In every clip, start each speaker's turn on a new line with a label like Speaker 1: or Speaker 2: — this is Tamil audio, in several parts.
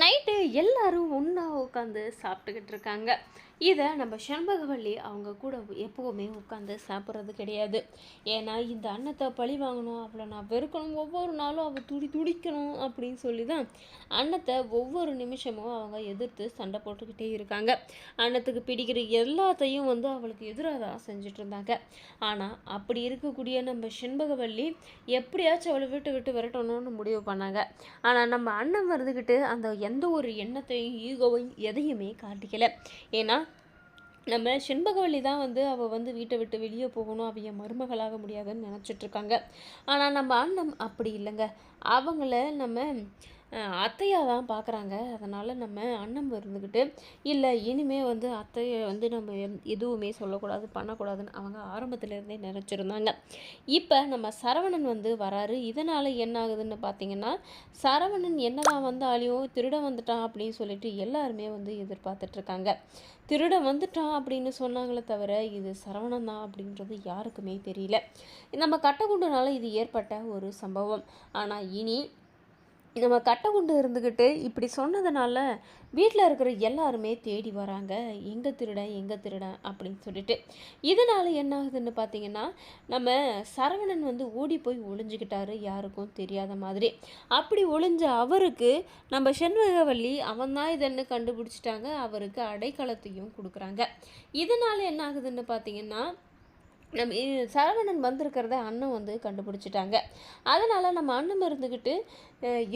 Speaker 1: நைட்டு எல்லாரும் ஒன்றா உட்காந்து சாப்பிட்டுக்கிட்டு இருக்காங்க. இதை நம்ம செண்பகவல்லி அவங்க கூட எப்போவுமே உட்காந்து சாப்பிட்றது கிடையாது. ஏன்னா இந்த அன்னத்தை பழி வாங்கணும் அவளை நான் வெறுக்கணும் ஒவ்வொரு நாளும் அவள் துடி துடிக்கணும் அப்படின்னு சொல்லி தான் அன்னத்தை ஒவ்வொரு நிமிஷமும் அவங்க எதிர்த்து சண்டை போட்டுக்கிட்டே இருக்காங்க. அன்னத்துக்கு பிடிக்கிற எல்லாத்தையும் வந்து அவளுக்கு எதிராக தான் செஞ்சுட்டு இருந்தாங்க. ஆனால் அப்படி இருக்கக்கூடிய நம்ம செண்பகவல்லி எப்படியாச்சும் அவளை விட்டு விட்டு விரட்டணும்னு முடிவு பண்ணாங்க. ஆனால் நம்ம அண்ணன் வருதுக்கிட்டு அந்த எந்த ஒரு எண்ணத்தையும் ஈகோவையும் எதையுமே காட்டிக்கல. ஏன்னா நம்ம செண்பகவல்லி தான் வந்து அவள் வந்து வீட்டை விட்டு வெளியே போகணும் அவ என் மருமகளாக முடியாதுன்னு நினச்சிட்டு இருக்காங்க. ஆனால் நம்ம அண்ணன் அப்படி இல்லைங்க. அவங்கள நம்ம அத்தையாக தான் பார்க்குறாங்க அதனால் நம்ம அண்ணன் இருந்துக்கிட்டு இல்லை இனிமே வந்து அத்தையை வந்து நம்ம எதுவுமே சொல்லக்கூடாது பண்ணக்கூடாதுன்னு அவங்க ஆரம்பத்துலேருந்தே நினச்சிருந்தாங்க. இப்போ நம்ம சரவணன் வந்து வராரு. இதனால் என்ன ஆகுதுன்னு பார்த்தீங்கன்னா சரவணன் என்னதான் வந்தாலையும் திருட வந்துட்டான் அப்படின்னு சொல்லிட்டு எல்லாருமே வந்து எதிர்பார்த்துட்ருக்காங்க. திருடன் திருட வந்துட்டான் அப்படின்னு சொன்னாங்களே தவிர இது சரவணன் தான் அப்படின்றது யாருக்குமே தெரியல. நம்ம கட்டகுண்டுனால இது ஏற்பட்ட ஒரு சம்பவம். ஆனால் இனி நம்ம கட்டை கொண்டு இருந்துக்கிட்டு இப்படி சொன்னதுனால வீட்டில் இருக்கிற எல்லாருமே தேடி வராங்க. எங்கே திருடன் எங்கே திருடன் அப்படின்னு சொல்லிட்டு. இதனால் என்ன ஆகுதுன்னு பார்த்தீங்கன்னா நம்ம சரவணன் வந்து ஓடி போய் ஒளிஞ்சுக்கிட்டாரு யாருக்கும் தெரியாத மாதிரி. அப்படி ஒளிஞ்ச அவருக்கு நம்ம செண்பகவல்லி அவன் தான் இதன்னு கண்டுபிடிச்சிட்டாங்க. அவருக்கு அடைக்கலத்தையும் கொடுக்குறாங்க. இதனால் என்ன ஆகுதுன்னு பார்த்தீங்கன்னா நம்ம சரவணன் வந்திருக்கிறத அண்ணன் வந்து கண்டுபிடிச்சிட்டாங்க. அதனால் நம்ம அண்ணன் இருந்துக்கிட்டு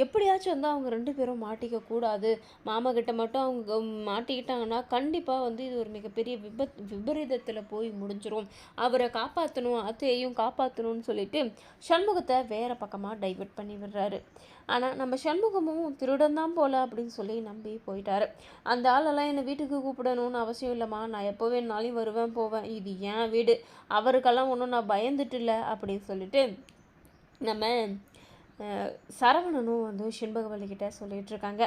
Speaker 1: எப்படியாச்சும் வந்து அவங்க ரெண்டு பேரும் மாட்டிக்க கூடாது. மாமா கிட்ட மட்டும் அவங்க மாட்டிக்கிட்டாங்கன்னா கண்டிப்பாக வந்து இது ஒரு மிகப்பெரிய விபத் விபரீதத்தில் போய் முடிஞ்சிடும் அவரை காப்பாற்றணும் அத்தையையும் காப்பாற்றணும்னு சொல்லிட்டு சண்முகத்தை வேற பக்கமாக டைவெர்ட் பண்ணி விடுறாரு. ஆனால் நம்ம சண்முகமும் திருடன் தான் போல அப்படின்னு சொல்லி நம்பி போயிட்டாரு. அந்த ஆளெல்லாம் என்னை வீட்டுக்கு கூப்பிடணும்னு அவசியம் இல்லைம்மா. நான் எப்போ வேணாலும் வருவேன் போவேன். இது என் வீடு. அவருக்கெல்லாம் ஒன்றும் நான் பயந்துட்டு இல்லை அப்படின்னு சொல்லிட்டு நம்ம சரவணனும் வந்து செண்பகவல்லிக்கிட்ட சொல்லிகிட்டு இருக்காங்க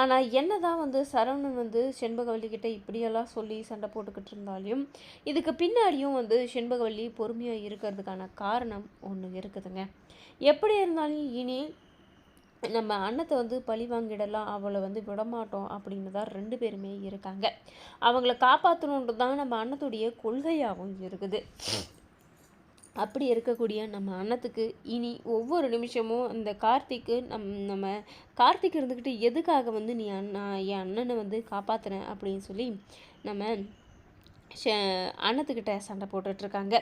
Speaker 1: ஆனால் என்ன தான் வந்து சரவணன் வந்து செண்பகவல்லிக்கிட்ட இப்படியெல்லாம் சொல்லி சண்டை போட்டுக்கிட்டு இருந்தாலும் இதுக்கு பின்னாடியும் வந்து செண்பகவல்லி பொறுமையாக இருக்கிறதுக்கான காரணம் ஒன்று இருக்குதுங்க. எப்படி இருந்தாலும் இனி நம்ம அண்ணத்தை வந்து பழி வாங்கிடலாம் அவளை வந்து விடமாட்டோம் அப்படின்னு தான் ரெண்டு பேருமே இருக்காங்க. அவங்கள காப்பாற்றணுன்றது தான் நம்ம அண்ணத்துடைய கொள்கையாகவும் இருக்குது. அப்படி இருக்கக்கூடிய நம்ம அண்ணத்துக்கு இனி ஒவ்வொரு நிமிஷமும் அந்த கார்த்திக்கு நம் நம்ம கார்த்திக் இருந்துக்கிட்டு எதுக்காக வந்து நீ அண்ணா என் அண்ணனை வந்து காப்பாற்றுன அப்படின்னு சொல்லி நம்ம ஷ- அண்ணத்துக்கிட்ட சண்டை போட்டுட்ருக்காங்க.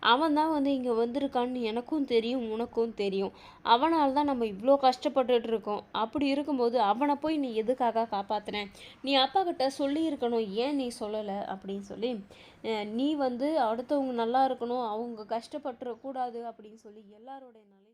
Speaker 1: அவன் தான் வந்து இங்கே வந்திருக்கான்னு எனக்கும் தெரியும் உனக்கும் தெரியும். அவனால் தான் நம்ம இவ்வளோ கஷ்டப்பட்டுட்டு இருக்கோம் அப்படி இருக்கும்போது அவனை போய் நீ எதுக்காக காப்பாத்துன? நீ அப்பா கிட்ட சொல்லியிருக்கணும் ஏன் நீ சொல்லலை? அப்படின்னு சொல்லி நீ வந்து அடுத்தவங்க நல்லா இருக்கணும் அவங்க கஷ்டப்பட்டுறக்கூடாது அப்படின்னு சொல்லி எல்லாரோடைய நிலை